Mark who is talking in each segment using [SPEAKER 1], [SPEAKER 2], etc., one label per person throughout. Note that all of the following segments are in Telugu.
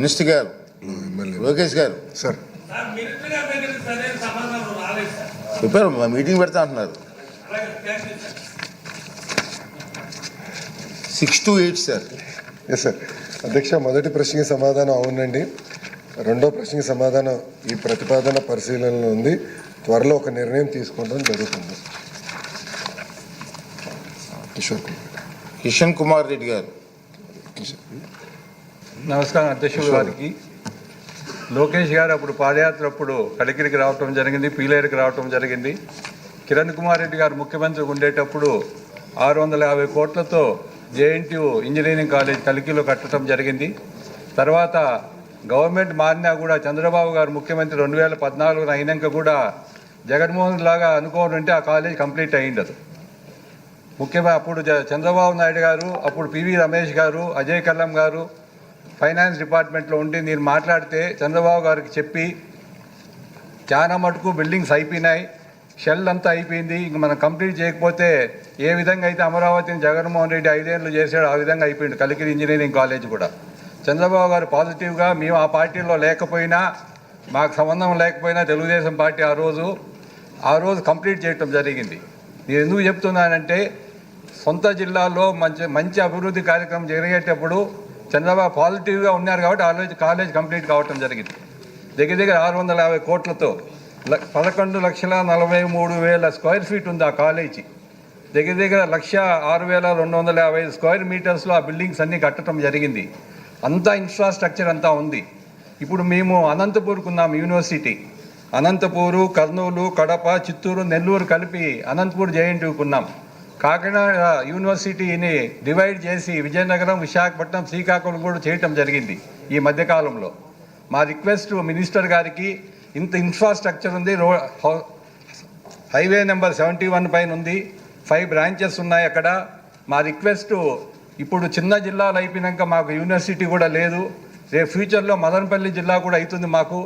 [SPEAKER 1] మినిస్టర్ గారు లోకేష్ గారు.
[SPEAKER 2] సార్.
[SPEAKER 1] చెప్పారు మా మీటింగ్ పెడతా అంటున్నారు. Six to eight sir.
[SPEAKER 2] Yes sir. అధ్యక్ష మొదటి ప్రశ్నకి సమాధానం అవునండి. రెండో ప్రశ్నకి సమాధానం ఈ ప్రతిపాదన పరిశీలనలో ఉంది. త్వరలో ఒక నిర్ణయం తీసుకోవడం జరుగుతుంది. కిషోర్ కుమార్.
[SPEAKER 1] కిషన్ కుమార్ రెడ్డి గారు.
[SPEAKER 3] నమస్కారం అధ్యక్షులు గారికి లోకేష్ గారు అప్పుడు పాదయాత్ర అప్పుడు కడికిరికి రావటం జరిగింది పీలేరుకి రావటం జరిగింది. కిరణ్ కుమార్ రెడ్డి గారు ముఖ్యమంత్రి ఉండేటప్పుడు ఆరు వందల యాభై కోట్లతో జేఎన్టీయు ఇంజనీరింగ్ కాలేజ్ కలికిలో కట్టడం జరిగింది. తర్వాత గవర్నమెంట్ మారినా కూడా చంద్రబాబు గారు ముఖ్యమంత్రి రెండు వేల పద్నాలుగున అయినాక కూడా జగన్మోహన్ లాగా అనుకోని ఆ కాలేజ్ కంప్లీట్ అయ్యిండదు. ముఖ్యంగా అప్పుడు చంద్రబాబు నాయుడు గారు అప్పుడు పివి రమేష్ గారు అజయ్ కల్లం గారు ఫైనాన్స్ డిపార్ట్మెంట్లో ఉండి నేను మాట్లాడితే చంద్రబాబు గారికి చెప్పి చాలా మటుకు బిల్డింగ్స్ అయిపోయినాయి షెల్ అంతా అయిపోయింది ఇంక మనం కంప్లీట్ చేయకపోతే ఏ విధంగా అయితే అమరావతిని జగన్మోహన్ రెడ్డి ఐదేళ్ళు చేశాడు ఆ విధంగా అయిపోయింది కలికిరి ఇంజనీరింగ్ కాలేజ్ కూడా. చంద్రబాబు గారు పాజిటివ్గా మేము ఆ పార్టీలో లేకపోయినా మాకు సంబంధం లేకపోయినా తెలుగుదేశం పార్టీ ఆ రోజు ఆ రోజు కంప్లీట్ చేయటం జరిగింది. నేను ఎందుకు చెప్తున్నానంటే సొంత జిల్లాలో మంచి మంచి అభివృద్ధి కార్యక్రమం జరిగేటప్పుడు చంద్రబాబు పాజిటివ్గా ఉన్నారు కాబట్టి ఆ కాలేజ్ కంప్లీట్ కావటం జరిగింది. దగ్గర దగ్గర ఆరు వందల యాభై కోట్లతో ల- పదకొండు లక్షల నలభై మూడు వేల స్క్వేర్ ఫీట్ ఉంది ఆ కాలేజీ దగ్గర దగ్గర లక్ష ఆరు వేల రెండు వందల యాభై స్క్వేర్ మీటర్స్లో ఆ బిల్డింగ్స్ అన్నీ కట్టడం జరిగింది. అంతా ఇన్ఫ్రాస్ట్రక్చర్ అంతా ఉంది. ఇప్పుడు మేము అనంతపూర్కు ఉన్నాం యూనివర్సిటీ అనంతపూరు కర్నూలు కడప చిత్తూరు నెల్లూరు కలిపి అనంతపూర్ జేఎన్టీయూకి ఉన్నాం. కాకినాడ యూనివర్సిటీని డివైడ్ చేసి విజయనగరం విశాఖపట్నం శ్రీకాకుళం కూడా చేయటం జరిగింది ఈ మధ్యకాలంలో. మా రిక్వెస్ట్ మినిస్టర్ గారికి ఇంత ఇన్ఫ్రాస్ట్రక్చర్ ఉంది రో హైవే నెంబర్ సెవెంటీ వన్ పైన ఉంది ఫైవ్ బ్రాంచెస్ ఉన్నాయి అక్కడ. మా రిక్వెస్ట్ ఇప్పుడు చిన్న జిల్లాలు అయిపోయినాక మాకు యూనివర్సిటీ కూడా లేదు. రేపు ఫ్యూచర్లో మదనపల్లి జిల్లా కూడా అవుతుంది మాకు.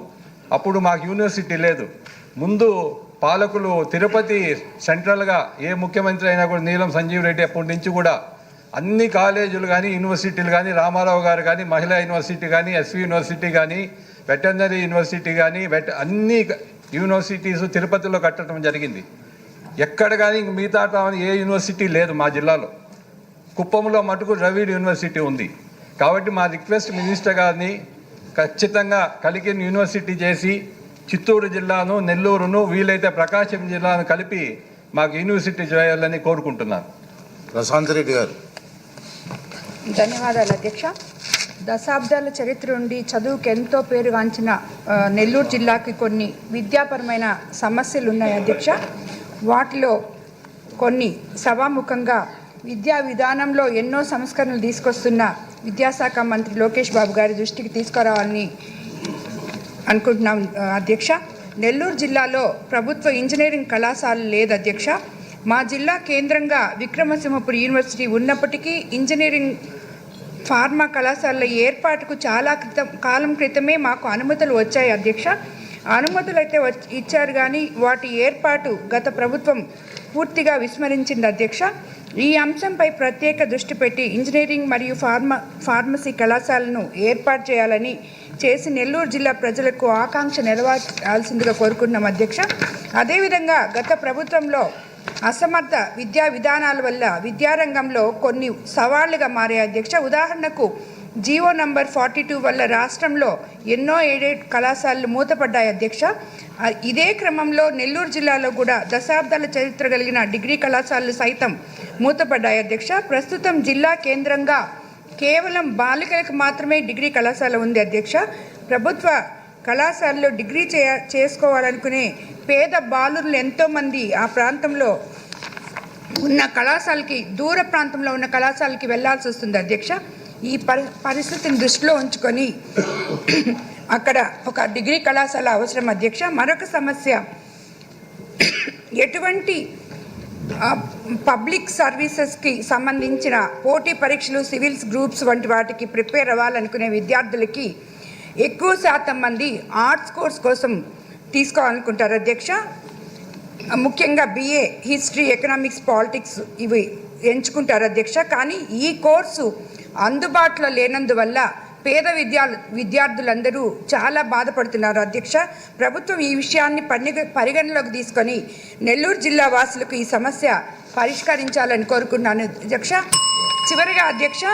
[SPEAKER 3] అప్పుడు మాకు యూనివర్సిటీ లేదు. ముందు పాలకులు తిరుపతి సెంట్రల్గా ఏ ముఖ్యమంత్రి అయినా కూడా నీలం సంజీవ్ రెడ్డి అప్పటి నుంచి కూడా అన్ని కాలేజీలు కానీ యూనివర్సిటీలు కానీ రామారావు గారు కానీ మహిళా యూనివర్సిటీ కానీ ఎస్వి యూనివర్సిటీ కానీ వెటర్నరీ యూనివర్సిటీ కానీ వెట అన్ని యూనివర్సిటీస్ తిరుపతిలో కట్టడం జరిగింది. ఎక్కడ కానీ ఇంక మిగతా ఏ యూనివర్సిటీ లేదు మా జిల్లాలో. కుప్పంలో మటుకు ద్రవిడ్ యూనివర్సిటీ ఉంది. కాబట్టి మా రిక్వెస్ట్ మినిస్టర్ గారిని ఖచ్చితంగా కలిగిన యూనివర్సిటీ చేసి చిత్తూరు జిల్లాను నెల్లూరును వీలైతే ప్రకాశం జిల్లాను కలిపి మాకు యూనివర్సిటీ చేయాలని కోరుకుంటున్నాను.
[SPEAKER 1] ప్రశాంత్ రెడ్డి గారు.
[SPEAKER 4] ధన్యవాదాలు అధ్యక్ష. దశాబ్దాల చరిత్ర ఉండి చదువుకు ఎంతో పేరుగాంచిన నెల్లూరు జిల్లాకి కొన్ని విద్యాపరమైన సమస్యలు ఉన్నాయి అధ్యక్ష. వాటిలో కొన్ని సభాముఖంగా విద్యా విధానంలో ఎన్నో సంస్కరణలు తీసుకొస్తున్న విద్యాశాఖ మంత్రి లోకేష్ బాబు గారి దృష్టికి తీసుకురావాలని అనుకుంటున్నాం అధ్యక్ష. నెల్లూరు జిల్లాలో ప్రభుత్వ ఇంజనీరింగ్ కళాశాల లేదు అధ్యక్ష. మా జిల్లా కేంద్రంగా విక్రమసింహపురి యూనివర్సిటీ ఉన్నప్పటికీ ఇంజనీరింగ్ ఫార్మా కళాశాలల ఏర్పాటుకు చాలా క్రితం కాలం క్రితమే మాకు అనుమతులు వచ్చాయి అధ్యక్ష. అనుమతులు అయితే ఇచ్చారు కానీ వాటి ఏర్పాటు గత ప్రభుత్వం పూర్తిగా విస్మరించింది అధ్యక్ష. ఈ అంశంపై ప్రత్యేక దృష్టి పెట్టి ఇంజనీరింగ్ మరియు ఫార్మా ఫార్మసీ కళాశాలను ఏర్పాటు చేయాలని చేసి నెల్లూరు జిల్లా ప్రజలకు ఆకాంక్ష నెరవేర్చాల్సిందిగా కోరుకుంటున్నాం అధ్యక్ష. అదేవిధంగా గత ప్రభుత్వంలో అసమర్థ విద్యా విధానాల వల్ల విద్యారంగంలో కొన్ని సవాళ్ళుగా మారే అధ్యక్ష. ఉదాహరణకు జీవో నంబర్ ఫార్టీ టూ వల్ల రాష్ట్రంలో ఎన్నో ఎయిడెడ్ కళాశాలలు మూతపడ్డాయి అధ్యక్ష. ఇదే క్రమంలో నెల్లూరు జిల్లాలో కూడా దశాబ్దాల చరిత్ర కలిగిన డిగ్రీ కళాశాలలు సైతం మూతపడ్డాయి అధ్యక్ష. ప్రస్తుతం జిల్లా కేంద్రంగా కేవలం బాలికలకు మాత్రమే డిగ్రీ కళాశాల ఉంది అధ్యక్ష. ప్రభుత్వ కళాశాలలో డిగ్రీ చేయ చేసుకోవాలనుకునే పేద బాలురులు ఎంతోమంది ఆ ప్రాంతంలో ఉన్న కళాశాలకి దూర ప్రాంతంలో ఉన్న కళాశాలకి వెళ్ళాల్సి వస్తుంది అధ్యక్ష. ఈ పరి పరిస్థితిని దృష్టిలో ఉంచుకొని అక్కడ ఒక డిగ్రీ కళాశాల అవసరం అధ్యక్ష. మరొక సమస్య. ఎటువంటి పబ్లిక్ సర్వీసెస్కి సంబంధించిన పోటీ పరీక్షలు సివిల్స్ గ్రూప్స్ వంటి వాటికి ప్రిపేర్ అవ్వాలనుకునే విద్యార్థులకి ఎక్కువ శాతం మంది ఆర్ట్స్ కోర్స్ కోసం తీసుకోవాలనుకుంటారు. అధ్యక్ష ముఖ్యంగా బిఏ హిస్టరీ ఎకనామిక్స్ పాలిటిక్స్ ఇవి ఎంచుకుంటారు అధ్యక్ష. కానీ ఈ కోర్సు అందుబాటులో లేనందువల్ల పేద విద్యా విద్యార్థులందరూ చాలా బాధపడుతున్నారు. అధ్యక్ష ప్రభుత్వం ఈ విషయాన్ని పరిగణలోకి తీసుకొని నెల్లూరు జిల్లా వాసులకు ఈ సమస్య పరిష్కరించాలని కోరుకున్నాను. అధ్యక్ష చివరిగా అధ్యక్ష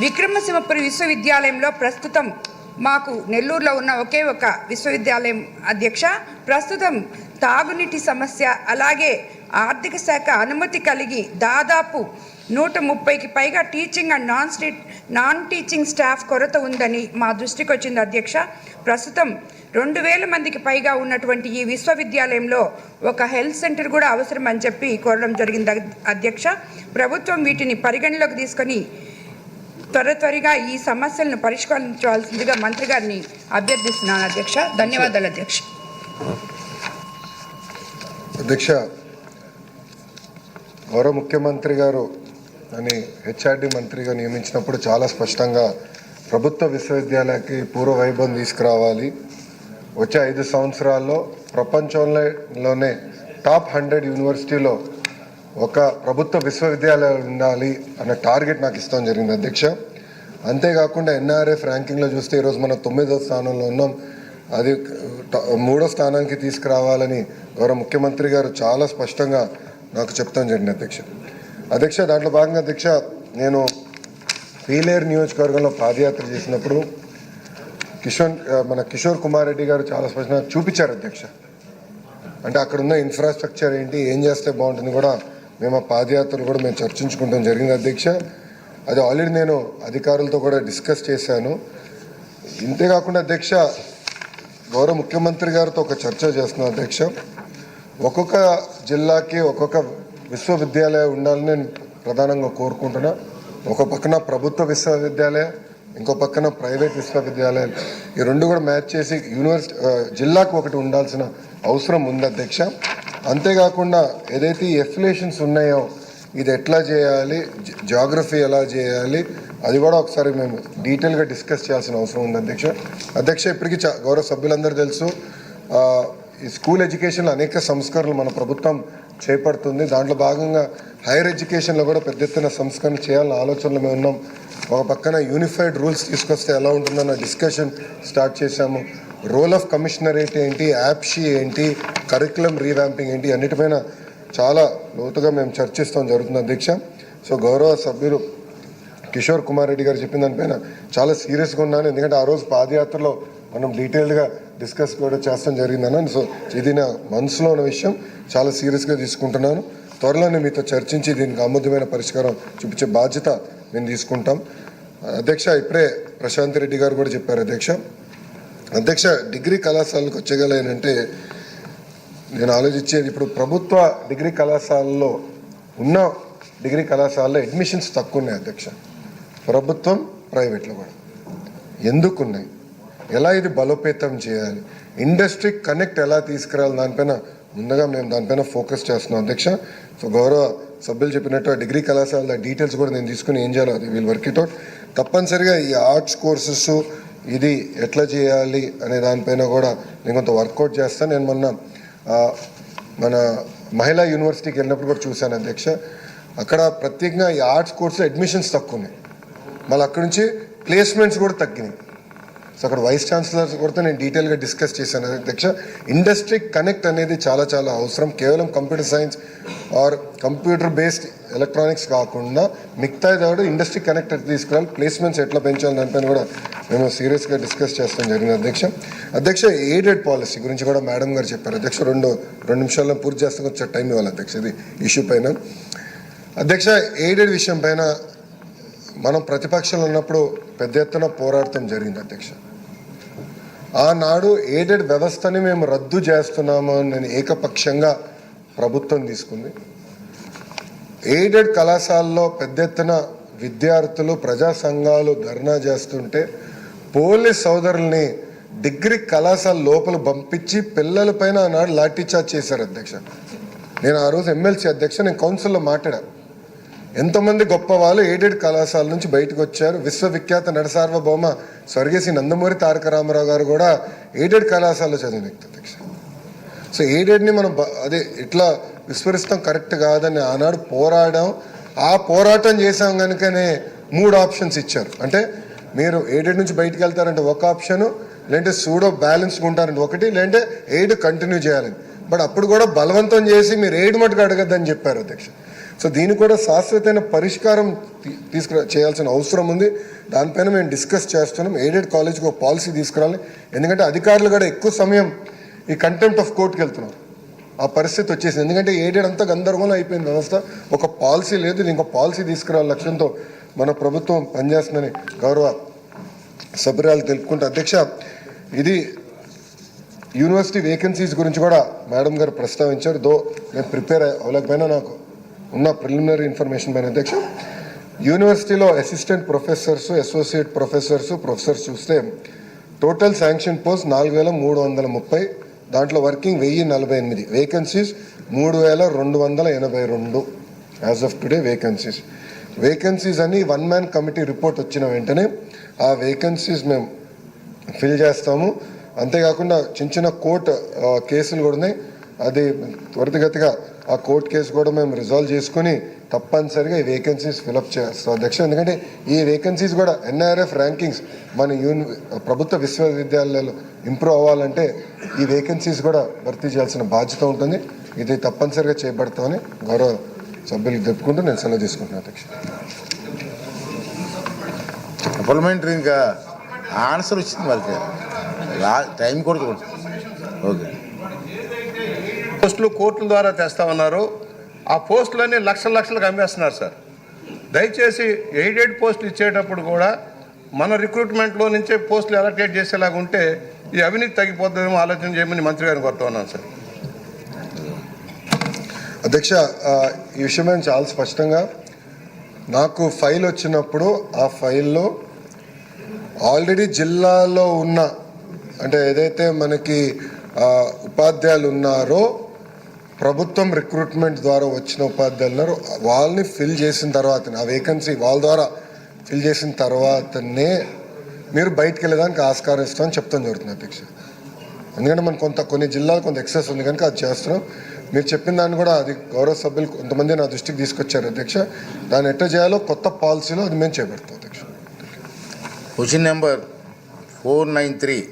[SPEAKER 4] విక్రమసింహపురి విశ్వవిద్యాలయంలో ప్రస్తుతం మాకు నెల్లూరులో ఉన్న ఒకే ఒక విశ్వవిద్యాలయం. అధ్యక్ష ప్రస్తుతం తాగునీటి సమస్య అలాగే ఆర్థిక శాఖ అనుమతి కలిగి దాదాపు నూట ముప్పైకి పైగా టీచింగ్ అండ్ నాన్ స్టీ నాన్ టీచింగ్ స్టాఫ్ కొరత ఉందని మా దృష్టికి వచ్చింది అధ్యక్ష. ప్రస్తుతం రెండు వేల మందికి పైగా ఉన్నటువంటి ఈ విశ్వవిద్యాలయంలో ఒక హెల్త్ సెంటర్ కూడా అవసరం అని చెప్పి కోరడం జరిగింది అధ్యక్ష. ప్రభుత్వం వీటిని పరిగణలోకి తీసుకొని త్వర త్వరగా ఈ సమస్యలను పరిష్కరించవలసిందిగా మంత్రి గారిని అభ్యర్థిస్తున్నాను అధ్యక్ష. ధన్యవాదాలు అధ్యక్ష.
[SPEAKER 2] అధ్యక్ష గౌరవ ముఖ్యమంత్రి గారు అని హెచ్ఆర్డి మంత్రిగా నియమించినప్పుడు చాలా స్పష్టంగా ప్రభుత్వ విశ్వవిద్యాలయాలకి పూర్వ వైభవం తీసుకురావాలి. వచ్చే ఐదు సంవత్సరాల్లో ప్రపంచంలోనే టాప్ హండ్రెడ్ యూనివర్సిటీలో ఒక ప్రభుత్వ విశ్వవిద్యాలయం ఉండాలి అన్న టార్గెట్ నాకు ఇస్తాం జరిగింది అధ్యక్ష. అంతేకాకుండా ఎన్ఆర్ఎఫ్ ర్యాంకింగ్లో చూస్తే ఈరోజు మనం తొమ్మిదో స్థానంలో ఉన్నాం. అది ట- మూడో స్థానానికి తీసుకురావాలని గౌరవ ముఖ్యమంత్రి గారు చాలా స్పష్టంగా నాకు చెప్తాను జరిగింది అధ్యక్ష. అధ్యక్ష దాంట్లో భాగంగా అధ్యక్ష నేను పీలేరు నియోజకవర్గంలో పాదయాత్ర చేసినప్పుడు కిషోర్ మన కిషోర్ కుమార్ రెడ్డి గారు చాలా స్పష్టంగా చూపించారు అధ్యక్ష. అంటే అక్కడ ఉన్న ఇన్ఫ్రాస్ట్రక్చర్ ఏంటి ఏం చేస్తే బాగుంటుంది కూడా మేము ఆ పాదయాత్రలు కూడా మేము చర్చించుకుంటాం జరిగింది అధ్యక్ష. అది ఆల్రెడీ నేను అధికారులతో కూడా డిస్కస్ చేశాను. ఇంతేకాకుండా అధ్యక్ష గౌరవ ముఖ్యమంత్రి గారితో ఒక చర్చ చేస్తున్నాం అధ్యక్ష. ఒక్కొక్క జిల్లాకి ఒక్కొక్క విశ్వవిద్యాలయం ఉండాలని నేను ప్రధానంగా కోరుకుంటున్నా. ఒక పక్కన ప్రభుత్వ విశ్వవిద్యాలయం ఇంకో పక్కన ప్రైవేట్ విశ్వవిద్యాలయాలు ఈ రెండు కూడా మ్యాచ్ చేసి యూనివర్సిటీ జిల్లాకు ఒకటి ఉండాల్సిన అవసరం ఉంది అధ్యక్ష. అంతేకాకుండా ఏదైతే ఈ ఎఫిలేషన్స్ ఉన్నాయో ఇది ఎట్లా చేయాలి జాగ్రఫీ ఎలా చేయాలి అది కూడా ఒకసారి మేము డీటెయిల్గా డిస్కస్ చేయాల్సిన అవసరం ఉంది అధ్యక్ష. అధ్యక్ష ఇప్పటికీ చా- గౌరవ సభ్యులందరూ తెలుసు ఈ స్కూల్ ఎడ్యుకేషన్లో అనేక సంస్కరణలు మన ప్రభుత్వం చేపడుతుంది. దాంట్లో భాగంగా హైయర్ ఎడ్యుకేషన్లో కూడా పెద్ద ఎత్తున సంస్కరణ చేయాలన్న ఆలోచనలో మేము ఉన్నాం. ఒక పక్కన యూనిఫైడ్ రూల్స్ తీసుకొస్తే ఎలా ఉంటుందన్న డిస్కషన్ స్టార్ట్ చేశాము. రోల్ ఆఫ్ కమిషనరేట్ ఏంటి యాప్షీ ఏంటి కరికులం రీవ్యాంపింగ్ ఏంటి అన్నిటిపైన చాలా లోతుగా మేము చర్చిస్తాం జరుగుతుంది అధ్యక్ష సో గౌరవ సభ్యులు కిషోర్ కుమార్ రెడ్డి గారు చెప్పిన దానిపైన చాలా సీరియస్గా ఉన్నాను. ఎందుకంటే ఆ రోజు పాదయాత్రలో మనం డీటెయిల్డ్గా డిస్కస్ కూడా చేస్తాం జరిగిందన్నాను సో ఇది నా మనసులో ఉన్న విషయం. చాలా సీరియస్గా తీసుకుంటున్నాను. త్వరలోనే మీతో చర్చించి దీనికి ఆమోదమైన పరిష్కారం చూపించే బాధ్యత మేము తీసుకుంటాం. అధ్యక్ష ఇప్పుడే ప్రశాంత్ రెడ్డి గారు కూడా చెప్పారు అధ్యక్ష. అధ్యక్ష డిగ్రీ కళాశాలకు వచ్చేగలేనంటే నేను ఆలోచించేది ఇప్పుడు ప్రభుత్వ డిగ్రీ కళాశాలలో ఉన్న డిగ్రీ కళాశాలలో అడ్మిషన్స్ తక్కువ ఉన్నాయి అధ్యక్ష. ప్రభుత్వం ప్రైవేట్లో కూడా. ఎందుకు ఉన్నాయి? ఎలా ఇది బలోపేతం చేయాలి? ఇండస్ట్రీ కనెక్ట్ ఎలా తీసుకురావాలి దానిపైన ముందుగా మేము దానిపైన ఫోకస్ చేస్తున్నాం అధ్యక్ష. సో గౌరవ సభ్యులు చెప్పినట్టు ఆ డిగ్రీ కళాశాల డీటెయిల్స్ కూడా నేను తీసుకుని ఏం చేయాలో అది వీళ్ళు వర్క్ ఇట్ అవుట్ తప్పనిసరిగా ఈ ఆర్ట్స్ కోర్సెస్ ఇది ఎట్లా చేయాలి అనే దానిపైన కూడా నేను కొంత వర్కౌట్ చేస్తాను. నేను మొన్న మన మహిళా యూనివర్సిటీకి వెళ్ళినప్పుడు కూడా చూశాను అధ్యక్ష. అక్కడ ప్రత్యేకంగా ఈ ఆర్ట్స్ కోర్సులో అడ్మిషన్స్ తక్కువ ఉన్నాయి. మళ్ళీ అక్కడ నుంచి ప్లేస్మెంట్స్ కూడా తగ్గినాయి. సో అక్కడ వైస్ ఛాన్సలర్ కూడా నేను డీటెయిల్గా డిస్కస్ చేశాను. అధ్యక్ష ఇండస్ట్రీ కనెక్ట్ అనేది చాలా చాలా అవసరం. కేవలం computer science or computer based electronics కాకుండా మిగతా దాడు ఇండస్ట్రీ కనెక్ట్ ఎట్లా తీసుకురావాలి ప్లేస్మెంట్స్ ఎట్లా పెంచాలి దానిపైన కూడా మేము సీరియస్గా డిస్కస్ చేస్తాం జరిగింది అధ్యక్ష. అధ్యక్ష ఎయిడెడ్ పాలసీ గురించి కూడా మేడం గారు చెప్పారు. అధ్యక్ష రెండు రెండు నిమిషాల్లో పూర్తి చేస్తాం. కొంచెం టైం ఇవ్వాలి అధ్యక్ష ఇది ఇష్యూ పైన. అధ్యక్ష ఎయిడెడ్ విషయం పైన మనం ప్రతిపక్షంలో ఉన్నప్పుడు పెద్ద ఎత్తున పోరాడటం జరిగింది అధ్యక్ష. ఆనాడు ఎయిడెడ్ వ్యవస్థని మేము రద్దు చేస్తున్నాము అని నేను ఏకపక్షంగా ప్రభుత్వం తీసుకుంది. ఎయిడెడ్ కళాశాలలో పెద్ద ఎత్తున విద్యార్థులు ప్రజా సంఘాలు ధర్నా చేస్తుంటే పోలీస్ సోదరుల్ని డిగ్రీ కళాశాల లోపల పంపించి పిల్లల పైన ఆనాడు లాఠీచార్జ్ చేశారు అధ్యక్ష. నేను ఆ రోజు ఎమ్మెల్సీ అధ్యక్ష నేను కౌన్సిల్లో మాట్లాడా. ఎంతమంది గొప్ప వాళ్ళు ఎయిడెడ్ కళాశాల నుంచి బయటకు వచ్చారు. విశ్వవిఖ్యాత నడసార్వభౌమ స్వర్గేసి నందమూరి తారక రామారావు గారు కూడా ఎయిడెడ్ కళాశాలలో చదివిన వ్యక్తి అధ్యక్ష. సో ఎయిడెడ్ని మనం అదే ఇట్లా విస్మరిస్తాం కరెక్ట్ కాదని ఆనాడు పోరాడాం. ఆ పోరాటం చేసాం కనుకనే మూడు ఆప్షన్స్ ఇచ్చారు. అంటే మీరు ఎయిడెడ్ నుంచి బయటకు వెళ్తారంటే ఒక ఆప్షన్ లేదంటే సూడో బ్యాలెన్స్గా ఉంటారంటే ఒకటి లేదంటే ఎయిడ్ కంటిన్యూ చేయాలని. బట్ అప్పుడు కూడా బలవంతం చేసి మీరు ఎయిడ్ మటుకు అడగద్దని చెప్పారు అధ్యక్ష. సో దీనికి కూడా శాశ్వతమైన పరిష్కారం తీ- తీసుకురా చేయాల్సిన అవసరం ఉంది. దానిపైన మేము డిస్కస్ చేస్తున్నాం. ఎయిడెడ్ కాలేజ్కి ఒక పాలసీ తీసుకురావాలి ఎందుకంటే అధికారులు కూడా ఎక్కువ సమయం ఈ కంటెంప్ట్ ఆఫ్ కోర్టుకి వెళ్తున్నారు. ఆ పరిస్థితి వచ్చేసింది. ఎందుకంటే ఎయిడెడ్ అంతా గందరగోళం అయిపోయింది వ్యవస్థ. ఒక పాలసీ లేదు. దీనికి ఒక పాలసీ తీసుకురావాలి లక్ష్యంతో మన ప్రభుత్వం పనిచేస్తుందని గౌరవ సభ్యురాలు తెలుపుకుంటే అధ్యక్ష ఇది యూనివర్సిటీ వేకెన్సీస్ గురించి కూడా మేడం గారు ప్రస్తావించారు. దో నేను ప్రిపేర్ అవ్వలేకపోయినా నాకు. ఉన్న ప్రిలిమినరీ ఇన్ఫర్మేషన్ పైన అధ్యక్ష యూనివర్సిటీలో assistant professors associate professors professors చూస్తే టోటల్ శాంక్షన్ పోస్ట్ నాలుగు వేల మూడు వందల ముప్పై దాంట్లో వర్కింగ్ వెయ్యి నలభై ఎనిమిది. వేకెన్సీస్ మూడు వేల రెండు వందల ఎనభై రెండు as of today vacancies vacancies అని వన్ మ్యాన్ కమిటీ రిపోర్ట్ వచ్చిన వెంటనే ఆ వేకెన్సీస్ మేము ఫిల్ చేస్తాము. అంతేకాకుండా చిన్న చిన్న కోర్టు కేసులు కూడా ఉన్నాయి. అది త్వరితగతిగా ఆ కోర్టు కేసు కూడా మేము రిజాల్వ్ చేసుకుని తప్పనిసరిగా ఈ వేకెన్సీస్ ఫిలప్ చేస్తాం అధ్యక్ష. ఎందుకంటే ఈ వేకెన్సీస్ కూడా ఎన్ఆర్ఎఫ్ ర్యాంకింగ్స్ మన యూని ప్రభుత్వ విశ్వవిద్యాలయాలు ఇంప్రూవ్ అవ్వాలంటే ఈ వేకెన్సీస్ కూడా భర్తీ చేయాల్సిన బాధ్యత ఉంటుంది. ఇది తప్పనిసరిగా చేపడతామని గౌరవ సభ్యులు చెప్పుకుంటూ నేను సెలవు తీసుకుంటున్నాను అధ్యక్ష.
[SPEAKER 1] సప్లిమెంటరీ ఇంకా ఆన్సర్ వచ్చింది వాళ్ళకి. టైం కూడా ఓకే
[SPEAKER 5] పోస్టులు కోర్టుల ద్వారా తెస్తా ఉన్నారు ఆ పోస్టులన్నీ లక్షల లక్షలకు అమ్మేస్తున్నారు సార్. దయచేసి ఎయిడెడ్ పోస్టులు ఇచ్చేటప్పుడు కూడా మన రిక్రూట్మెంట్లో నుంచే పోస్టులు అలర్టేట్ చేసేలాగా ఉంటే ఈ అవినీతి తగ్గిపోతుందేమో ఆలోచన చేయమని మంత్రి గారిని కోరుతున్నాను సార్.
[SPEAKER 2] అధ్యక్ష ఈ విషయం చాలా స్పష్టంగా నాకు ఫైల్ వచ్చినప్పుడు ఆ ఫైల్లో ఆల్రెడీ జిల్లాలో ఉన్న అంటే ఏదైతే మనకి ఉపాధ్యాయులు ఉన్నారో ప్రభుత్వం రిక్రూట్మెంట్ ద్వారా వచ్చిన ఉపాధ్యాయులు వాళ్ళని ఫిల్ చేసిన తర్వాత ఆ వేకెన్సీ వాళ్ళ ద్వారా ఫిల్ చేసిన తర్వాతనే మీరు బయటకు వెళ్ళేదానికి ఆస్కారం ఇస్తామని చెప్తాం జరుగుతుంది అధ్యక్ష. ఎందుకంటే మనం కొంత కొన్ని జిల్లాలు కొంత ఎక్సెస్ ఉంది కనుక అది చేస్తున్నాం. మీరు చెప్పిన దాన్ని కూడా అది గౌరవ సభ్యులు కొంతమంది నా దృష్టికి తీసుకొచ్చారు అధ్యక్ష. దాన్ని ఎట్లా చేయాలో కొత్త పాలసీలో అది మేము చేపడతాం అధ్యక్ష.
[SPEAKER 1] Question number four nine three